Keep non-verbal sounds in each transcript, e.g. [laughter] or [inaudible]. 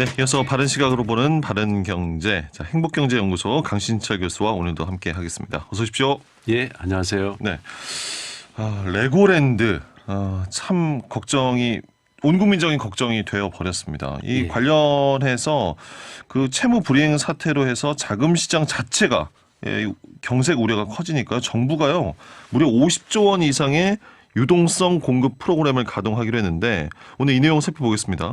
네, 이어서 바른 시각으로 보는 바른 경제, 자, 행복경제연구소 강신철 교수와 오늘도 함께 하겠습니다. 어서 오십시오. 예, 안녕하세요. 네, 아, 레고랜드 아, 참 걱정이 온 국민적인 걱정이 되어 버렸습니다. 이 예. 관련해서 그 채무 불이행 사태로 해서 자금 시장 자체가 예, 경색 우려가 커지니까 정부가요 무려 50조 원 이상의 유동성 공급 프로그램을 가동하기로 했는데 오늘 이 내용 살펴보겠습니다.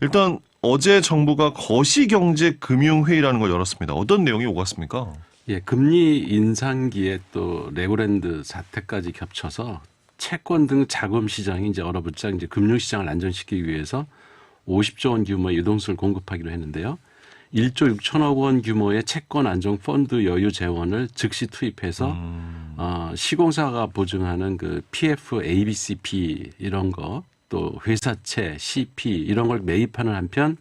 일단 어제 정부가 거시경제금융회의라는 걸 열었습니다. 어떤 내용이 오갔습니까? 예, 금리 인상기에 또 레고랜드 사태까지 겹쳐서 채권 등 자금 시장이 이제 얼어붙자 이제 금융 시장을 안정시키기 위해서 50조 원 규모의 유동성을 공급하기로 했는데요. 1조 6천억 원 규모의 채권 안정 펀드 여유 재원을 즉시 투입해서 어, 시공사가 보증하는 그 PF, ABCP 이런 거 또 회사채, CP 이런 걸 매입하는 한편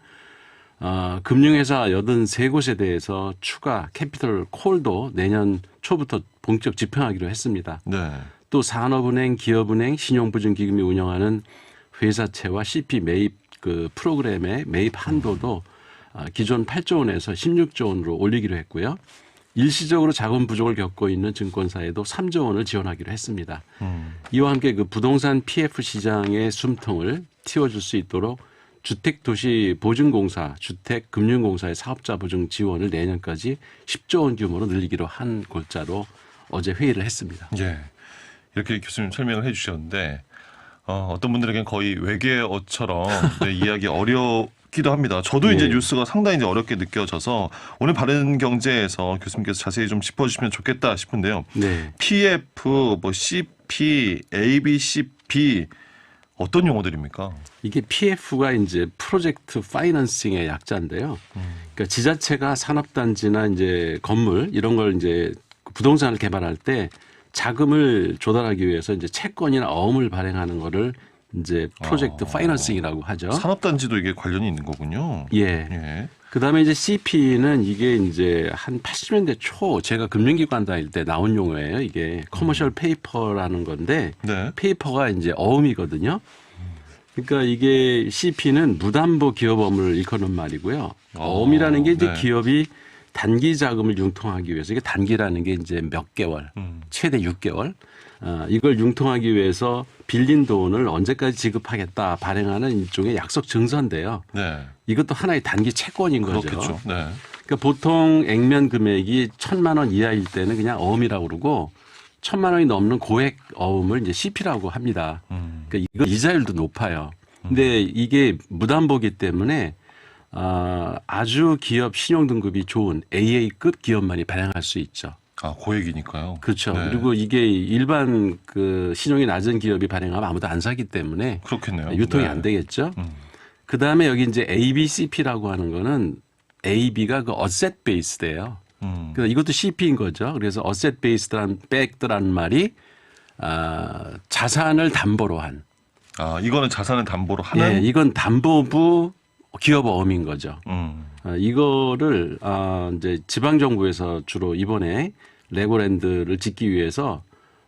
어, 금융회사 83곳에 대해서 추가 캐피털 콜도 내년 초부터 본격 집행하기로 했습니다. 네. 또 산업은행, 기업은행, 신용보증기금이 운영하는 회사채와 CP 매입 그 프로그램의 매입 한도도 아, 기존 8조 원에서 16조 원으로 올리기로 했고요. 일시적으로 자금 부족을 겪고 있는 증권사에도 3조 원을 지원하기로 했습니다. 음. 이와 함께 그 부동산 PF 시장의 숨통을 틔워줄 수 있도록 주택도시보증공사, 주택금융공사의 사업자 보증 지원을 내년까지 10조 원 규모로 늘리기로 한 골자로 어제 회의를 했습니다. 예. 이렇게 교수님 설명을 해 주셨는데 어, 어떤 분들에겐 거의 외계어처럼 네, 이해하기 어 렵기도 합니다. 저도 이제 예. 뉴스가 상당히 이제 어렵게 느껴져서 오늘 바른 경제에서 교수님께서 자세히 좀 짚어주시면 좋겠다 싶은데요. 네. PF, 뭐 CP, ABCP 어떤 용어들입니까? 이게 PF가 이제 프로젝트 파이낸싱의 약자인데요. 그러니까 지자체가 산업단지나 이제 건물 이런 걸 이제 부동산을 개발할 때 자금을 조달하기 위해서 이제 채권이나 어음을 발행하는 거를 이제 프로젝트 아. 파이낸싱이라고 하죠. 산업단지도 이게 관련이 있는 거군요. 예. 예. 그다음에 이제 CP는 이게 이제 한 80년대 초 제가 금융기관 다닐 때 나온 용어예요. 이게 커머셜 페이퍼라는 건데 네. 페이퍼가 이제 어음이거든요. 그러니까 이게 CP는 무담보 기업어음을 일컫는 말이고요. 어음이라는 게 이제 네. 기업이 단기 자금을 융통하기 위해서 이게 단기라는 게 이제 몇 개월, 음. 최대 6개월. 어, 이걸 융통하기 위해서 빌린 돈을 언제까지 지급하겠다 발행하는 일종의 약속 증서인데요. 네. 이것도 하나의 단기 채권인 거죠. 그렇겠죠. 네. 그러니까 보통 액면 금액이 천만 원 이하일 때는 그냥 어음이라고 그러고 천만 원이 넘는 고액 어음을 이제 CP라고 합니다. 음. 그러니까 이거 이자율도 높아요. 근데 이게 무담보기 때문에 아, 아주 기업 신용 등급이 좋은 AA급 기업만이 발행할 수 있죠. 아 고액이니까요. 그렇죠. 네. 그리고 이게 일반 그 신용이 낮은 기업이 발행하면 아무도 안 사기 때문에 그렇겠네요. 유통이 네. 안 되겠죠. 음. 그 다음에 여기 이제 ABCP라고 하는 거는 AB가 그 어셋 베이스드예요. 음. 그래서 이것도 CP인 거죠. 그래서 어셋 베이스드란 백드라는 말이 아, 자산을 담보로 한. 아 이거는 자산을 담보로 하는. 예, 이건 담보부 기업 어음인 거죠. 음. 아, 이거를 아, 이제 지방 정부에서 주로 이번에 레고랜드를 짓기 위해서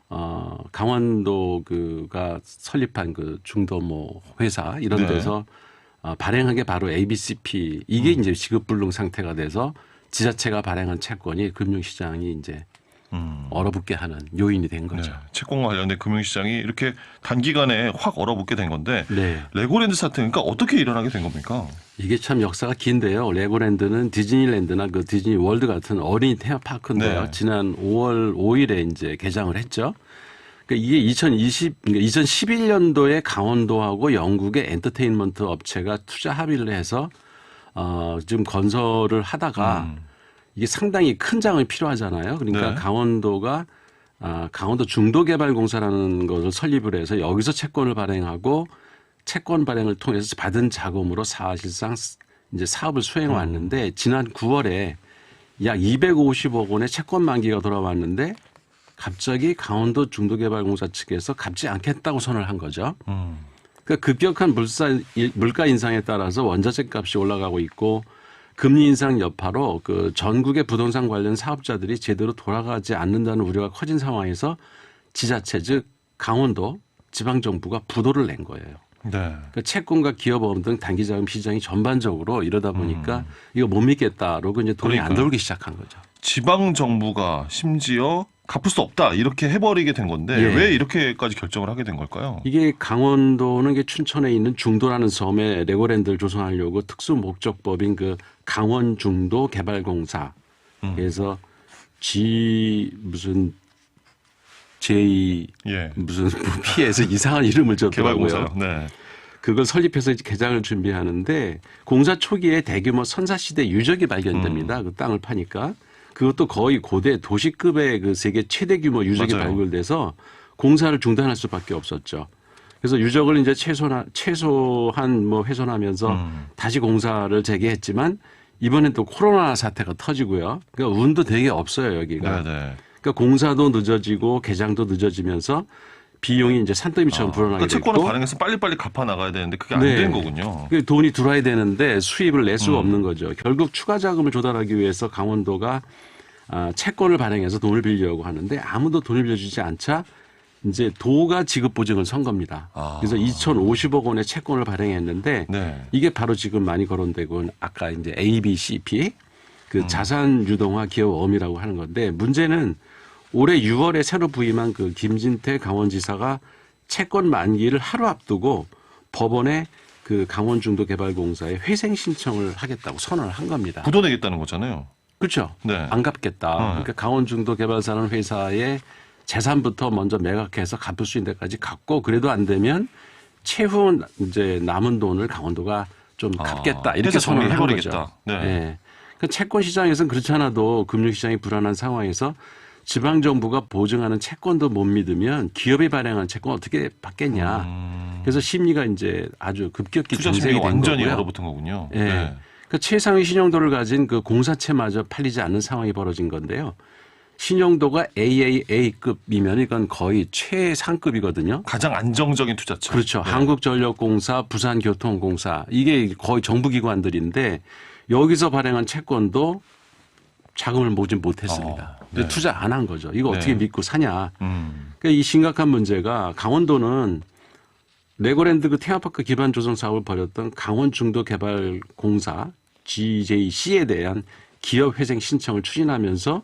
어, 강원도 그가 설립한 그 중도모 회사 이런 네. 데서 어, 발행한 게 바로 ABCP 이게 이제 지급불능 상태가 돼서 지자체가 발행한 채권이 금융시장이 이제 음. 얼어붙게 하는 요인이 된 네. 거죠. 채권과 관련된 금융시장이 이렇게 단기간에 확 얼어붙게 된 건데 네. 레고랜드 사태 그러니까 어떻게 일어나게 된 겁니까? 이게 참 역사가 긴데요. 레고랜드는 디즈니랜드나 그 디즈니 월드 같은 어린이 테마파크인데요. 네. 지난 5월 5일에 이제 개장을 했죠. 그러니까 이게 2020, 그러니까 2011년도에 강원도하고 영국의 엔터테인먼트 업체가 투자 합의를 해서 어, 지금 건설을 하다가 음. 이게 상당히 큰 장이 필요하잖아요. 그러니까 네. 강원도가 아, 강원도 중도개발공사라는 것을 설립을 해서 여기서 채권을 발행하고 채권 발행을 통해서 받은 자금으로 사실상 이제 사업을 수행해 왔는데 지난 9월에 약 250억 원의 채권 만기가 돌아왔는데 갑자기 강원도 중도개발공사 측에서 갚지 않겠다고 선을 한 거죠. 음. 그러니까 급격한 물가 인상에 따라서 원자재 값이 올라가고 있고 금리 인상 여파로 그 전국의 부동산 관련 사업자들이 제대로 돌아가지 않는다는 우려가 커진 상황에서 지자체 즉 강원도 지방 정부가 부도를 낸 거예요. 네. 그러니까 채권과 기업보험 등 단기 자금 시장이 전반적으로 이러다 보니까 이거 못 믿겠다라고 이제 돈이 안 음. 그러니까요. 들어오기 시작한 거죠. 지방 정부가 심지어 갚을 수 없다 이렇게 해버리게 된 건데 예. 왜 이렇게까지 결정을 하게 된 걸까요? 이게 강원도는 이게 춘천에 있는 중도라는 섬에 레고랜드를 조성하려고 특수 목적법인 그 강원 중도 개발공사 음. 그래서 G 무슨 J 예. 무슨 [laughs] 피해서 이상한 이름을 줬더라고요. 네. 그걸 설립해서 이제 개장을 준비하는데 공사 초기에 대규모 선사 시대 유적이 발견됩니다. 음. 그 땅을 파니까 그것도 거의 고대 도시급의 그 세계 최대 규모 유적이 맞아요. 발굴돼서 공사를 중단할 수밖에 없었죠. 그래서 유적을 이제 최소한 최소한 뭐 훼손하면서 음. 다시 공사를 재개했지만 이번엔 또 코로나 사태가 터지고요. 그러니까 운도 되게 없어요 여기가. 네, 네. 그러니까 공사도 늦어지고 개장도 늦어지면서 비용이 이제 산더미처럼 불어나게 그러니까 채권을 발행해서 빨리빨리 갚아 나가야 되는데 그게 안 네. 된 거군요. 그 돈이 들어와야 되는데 수입을 낼 수가 음. 없는 거죠. 결국 추가 자금을 조달하기 위해서 강원도가 아, 채권을 발행해서 돈을 빌려고 하는데 아무도 돈을 빌려주지 않자 이제 도가 지급 보증을 선 겁니다. 아. 그래서 2,050억 원의 채권을 발행했는데 네. 이게 바로 지금 많이 거론되고 아까 이제 ABCP 음. 그 자산 유동화 기업 어음이라고 하는 건데 문제는 올해 6월에 새로 부임한 그 김진태 강원지사가 채권 만기를 하루 앞두고 법원에 그 강원중도개발공사에 회생 신청을 하겠다고 선언을 한 겁니다. 굳어내겠다는 거잖아요. 그렇죠. 네. 안 갚겠다. 그러니까 강원중도개발사는 회사의 재산부터 먼저 매각해서 갚을 수 있는 데까지 갚고 그래도 안 되면 채후 이제 남은 돈을 강원도가 좀 아, 갚겠다 이렇게 회사 선언을 한 정리해버리겠다. 거죠. 네. 예. 그 채권 시장에서는 그렇지 않아도 금융 시장이 불안한 상황에서 지방 정부가 보증하는 채권도 못 믿으면 기업이 발행한 채권 어떻게 받겠냐. 음, 그래서 심리가 이제 아주 급격히 된 완전히 거고요. 얼어붙은 거군요. 예. 네. 그 최상위 신용도를 가진 그 공사채마저 팔리지 않는 상황이 벌어진 건데요. 신용도가 AAA급이면 이건 거의 최상급이거든요. 가장 안정적인 투자처. 그렇죠. 네. 한국전력공사, 부산교통공사 이게 거의 정부기관들인데 여기서 발행한 채권도 자금을 모집 못했습니다. 어, 네. 투자 안 한 거죠. 이거 어떻게 네. 믿고 사냐. 음. 그러니까 이 심각한 문제가 강원도는 레고랜드 그 테마파크 기반 조성 사업을 벌였던 강원중도개발공사 GJC에 대한 기업 회생 신청을 추진하면서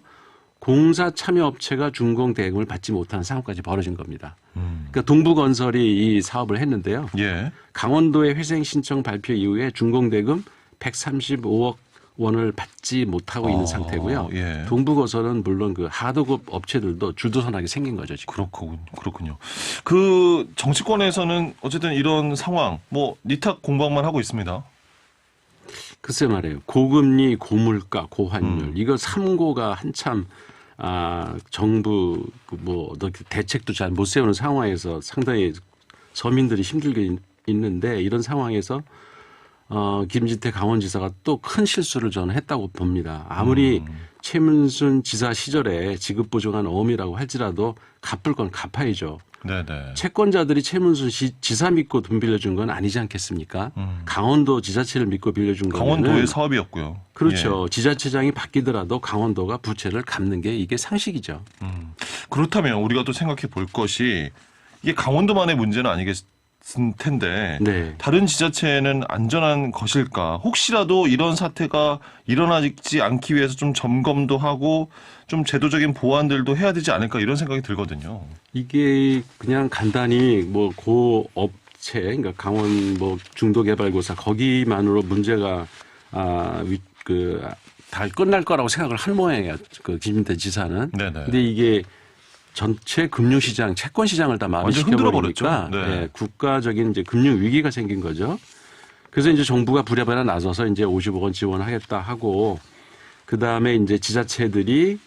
공사 참여 업체가 준공 대금을 받지 못하는 상황까지 벌어진 겁니다. 음. 그러니까 동부건설이 이 사업을 했는데요. 예. 강원도의 회생 신청 발표 이후에 준공 대금 135억 원을 받지 못하고 있는 어, 상태고요. 예. 동부건설은 물론 그 하도급 업체들도 줄도선하게 생긴 거죠 지금. 그렇군요. 그렇군요. 그 정치권에서는 어쨌든 이런 상황 뭐 니탁 공방만 하고 있습니다. 글쎄 말이에요. 고금리, 고물가, 고환율 음. 이거 삼고가 한참 아 정부 그뭐 대책도 잘 못 세우는 상황에서 상당히 서민들이 힘들게 있- 있는데 이런 상황에서 어 김진태 강원지사가 또 큰 실수를 저는 했다고 봅니다. 아무리 음. 최문순 지사 시절에 지급 보증한 어음이라고 할지라도 갚을 건 갚아야죠. 네네. 채권자들이 최문순 시, 지사 믿고 돈 빌려준 건 아니지 않겠습니까? 음. 강원도 지자체를 믿고 빌려준 거면 강원도의 사업이었고요. 그렇죠. 지자체장이 바뀌더라도 강원도가 부채를 갚는 게 이게 상식이죠. 예. 음. 그렇다면 우리가 또 생각해 볼 것이 이게 강원도만의 문제는 아니겠을 텐데 네. 다른 지자체는 안전한 것일까? 혹시라도 이런 사태가 일어나지 않기 위해서 좀 점검도 하고 좀 제도적인 보완들도 해야 되지 않을까 이런 생각이 들거든요. 이게 그냥 간단히 뭐 고업 체, 그러니까 강원 뭐 중도개발고사 거기만으로 문제가 아그다 끝날 거라고 생각을 한 모양이에요. 그 김진태 지사는. 네네. 근데 이게 전체 금융 시장, 채권 시장을 다 완전 흔들어 마비시켜 버리니까 버렸죠. 네. 예, 국가적인 이제 금융 위기가 생긴 거죠. 그래서 이제 정부가 부랴부랴 나서서 이제 50억 원 지원하겠다 하고 그 다음에 이제 지자체들이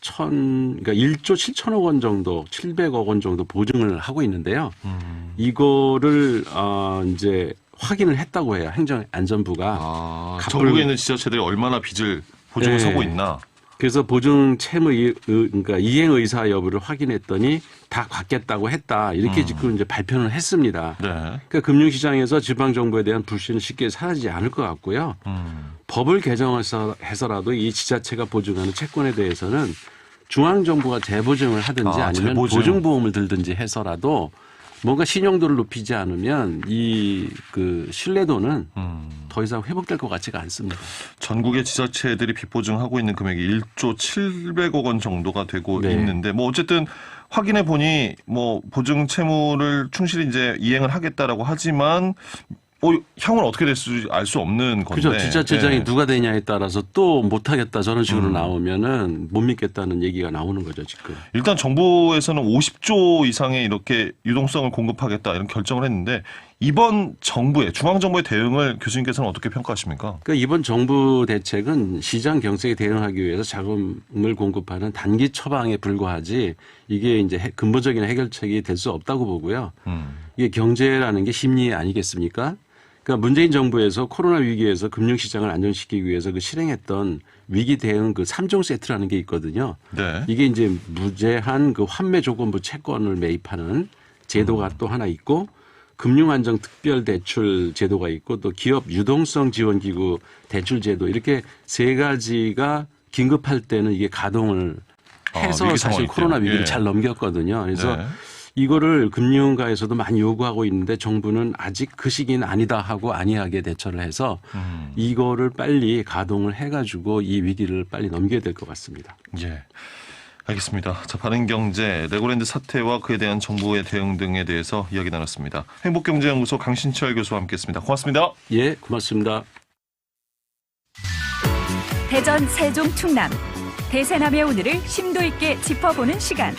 천, 그러니까 1조 7천억 원 정도, 700억 원 정도 보증을 하고 있는데요. 음. 이거를 어 이제 확인을 했다고 해요. 행정안전부가. 아, 전국에 있는 지자체들이 얼마나 빚을 보증을 네. 서고 있나? 그래서 보증 채무 이, 의- 그러니까 이행 의사 여부를 확인했더니 다 갚겠다고 했다. 이렇게 음. 지금 이제 발표를 했습니다. 네. 그러니까 금융시장에서 지방 정부에 대한 불신은 쉽게 사라지지 않을 것 같고요. 음. 법을 개정해서 해서라도 이 지자체가 보증하는 채권에 대해서는 중앙 정부가 재보증을 하든지 아, 아, 니면 재보증. 보증보험을 들든지 해서라도 뭔가 신용도를 높이지 않으면 이 그 신뢰도는 음. 더 이상 회복될 것 같지가 않습니다. 전국의 지자체들이 빚 보증하고 있는 금액이 1조 700억 원 정도가 되고 네. 있는데 뭐 어쨌든 확인해 보니 뭐 보증 채무를 충실히 이제 이행을 하겠다라고 하지만 어, 향후는 어떻게 될지 알 수 없는 건데. 그죠. 지자체장이 예. 누가 되냐에 따라서 또 못하겠다 저런 식으로 음. 나오면은 못 믿겠다는 얘기가 나오는 거죠 지금. 일단 정부에서는 50조 이상의 이렇게 유동성을 공급하겠다 이런 결정을 했는데 이번 정부의 중앙 정부의 대응을 교수님께서는 어떻게 평가하십니까? 그러니까 이번 정부 대책은 시장 경색에 대응하기 위해서 자금을 공급하는 단기 처방에 불과하지 이게 이제 해- 근본적인 해결책이 될 수 없다고 보고요. 음. 이게 경제라는 게 심리 아니겠습니까? 그러니까 문재인 정부에서 코로나 위기에서 금융시장을 안정시키기 위해서 그 실행했던 위기 대응 그 3종 세트라는 게 있거든요. 네. 이게 이제 무제한 그 환매 조건부 채권을 매입하는 제도가 또 하나 있고 금융안정 특별 대출 제도가 있고 또 기업 유동성 지원 기구 대출 제도 이렇게 세 가지가 긴급할 때는 이게 가동을 아, 해서 위기 사실 코로나. 위기를 예. 잘 넘겼거든요. 그래서 네. 이거를 금융가에서도 많이 요구하고 있는데 정부는 아직 그 시기는 아니다 하고 안이하게 대처를 해서 음. 이거를 빨리 가동을 해가지고 이 위기를 빨리 넘겨야 될 것 같습니다. 예. 알겠습니다. 자, 반응경제, 레고랜드 사태와 그에 대한 정부의 대응 등에 대해서 이야기 나눴습니다. 행복경제연구소 강신철 교수와 함께했습니다. 고맙습니다. 예, 고맙습니다. 대전, 세종, 충남 대세남의 오늘을 심도 있게 짚어보는 시간